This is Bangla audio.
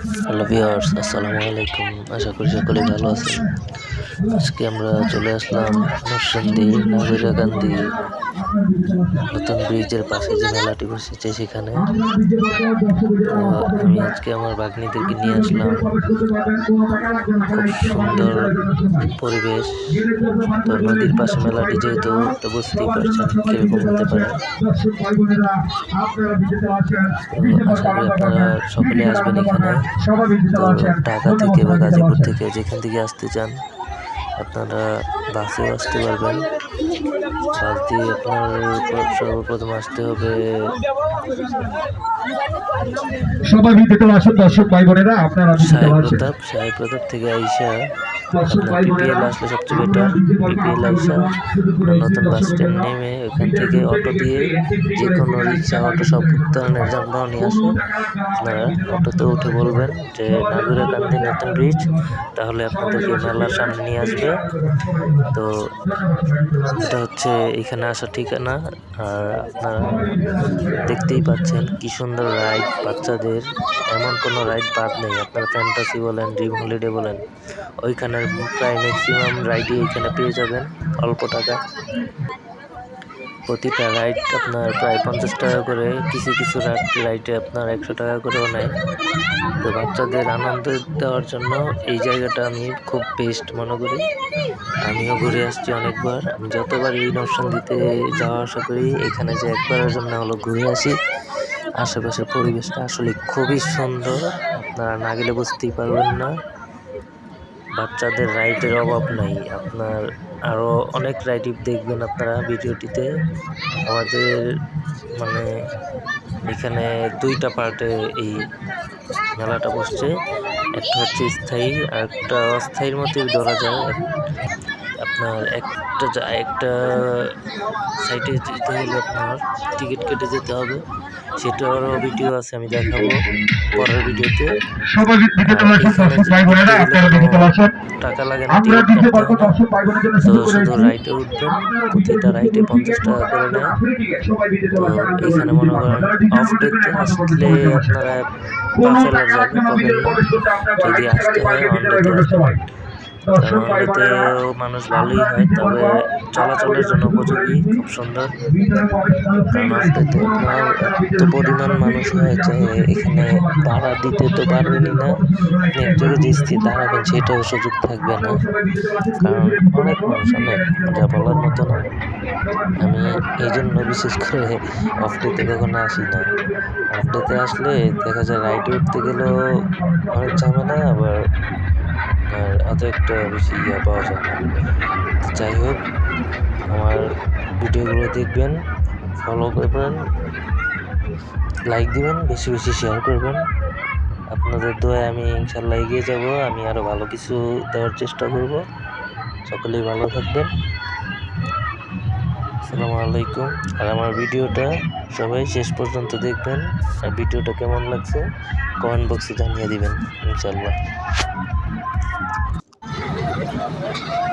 হ্যালো ভিওর্স আসসালামু আলাইকুম। আশা করি সকলে ভালো আছেন। আজকে আমরা চলে আসলাম নরসিংদী নাগরিকাকান্দি নতুন ব্রিজের পাশে যে মেলাটি বসেছে সেখানে। আমি আজকে আমার বাগনিদেরকে নিয়ে আসলাম। খুব সুন্দর পরিবেশ। তো নদীর পাশে মেলাটি যেহেতু তো বুঝতেই পারছেন কীরকম হতে পারে। আপনারা সকলে আসবেন এখানে। ঢাকা থেকে বা গাজীপুর থেকে যেখান থেকে আসতে চান আপনারা বাসেও আসতে পারবেন। বাস দিয়ে আপনার সর্বপ্রথম আসতে হবে সবাই ভিতরে আসুন দর্শক ভাই বোনেরা আপনারা সাহেব আসুন। প্রতাপ সাহেব প্রতাপ থেকে আইসা পিপিএল আসলে সবচেয়ে বেটার আইসা নতুন বাস স্ট্যান্ড নেমে ওখান থেকে অটো দিয়ে যে কোনো রিক্সা অটো সব ধরনের যানবাহনই আসে আপনারা অটোতে উঠে বলবেন যে নাগুরাকান্দি নতুন ব্রিজ তাহলে আপনাদেরকে মেলার সামনে নিয়ে আসবে। তো এটা হচ্ছে এখানে আসার ঠিকানা। আর আপনারা দেখতেই পাচ্ছেন কি সুন্দর রাইড বাচ্চাদের, এমন কোনো রাইড বাদ নেই। আপনারা ফ্যান্টাসি বলেন ড্রিম হলিডে বলেন, ওইখানের প্রায় ম্যাক্সিমাম রাইডই এখানে পেয়ে যাবেন, অল্প টাকা। প্রতিটা রাইড আপনার প্রায় পঞ্চাশ টাকা করে, কিছু কিছু রাইডে আপনার একশো টাকা করেও নেয়। তো বাচ্চাদের আনন্দ দেওয়ার জন্য এই জায়গাটা আমি খুব বেস্ট মনে করি। আমিও ঘুরে আসছি অনেকবার। আমি যতবার এই নরসিংদীতে যাওয়া আসা করি, এখানে যে একবারের জন্য হলো ঘুরে আসি। আশেপাশের পরিবেশটা আসলে খুবই সুন্দর। আপনারা না গেলে বুঝতেই পারবেন না। বাচ্চাদের রাইডের অভাব নাই। আপনার আরও অনেক রাইডই দেখবেন আপনারা ভিডিওটিতে। আমাদের মানে এখানে দুইটা পার্টে এই মেলাটা বসছে। একটা হচ্ছে স্থায়ী আর একটা অস্থায়ীর মতোই ধরা যায়। আপনার একটা একটা সাইটে যেতে হলে আপনার টিকিট কেটে যেতে হবে। সেটারও ভিডিও আছে আমি দেখাবো পরের ভিডিওতে টাকা লাগে না তো শুধু রাইটে উঠবেন প্রতিটা রাইটে পঞ্চাশ টাকা করে নেয় তো এখানে মনে করেন অফ ডেতে আসলে আপনারা যদি আসতে হয় অন ডেতে মানুষ ভালোই হয় তবে চলাচলের জন্য উপযোগী খুব সুন্দর। কারণ এত পরিমাণ মানুষ হয় যে এখানে ভাড়া দিতে তো পারবেনই না। আপনি এক যে স্থির দাঁড়াবেন সেটাও সুযোগ থাকবে না। কারণ অনেক মানুষ অনেক যা বলার মতো না। আমি এই জন্য বিশেষ করে অফ ডেতে কখনো আসি না। অফ ডেতে আসলে দেখা যায় রাইডে উঠতে গেলেও অনেক ঝামেলা আবার আর অত একটা বেশি ইয়ে পাওয়া যায়। না যাই হোক, আমার ভিডিওগুলো দেখবেন ফলো করবেন লাইক দিবেন, বেশি বেশি শেয়ার করবেন। আপনাদের দোয়ায় আমি ইনশাল্লাহ এগিয়ে যাব, আমি আরও ভালো কিছু দেওয়ার চেষ্টা করব। সকলেই ভালো থাকবেন। আসসালামু আলাইকুম। আর আমার ভিডিওটা সবাই শেষ পর্যন্ত দেখবেন। আর ভিডিওটা কেমন লাগছে কমেন্ট বক্সে জানিয়ে দিবেন ইনশাল্লাহ Thank you.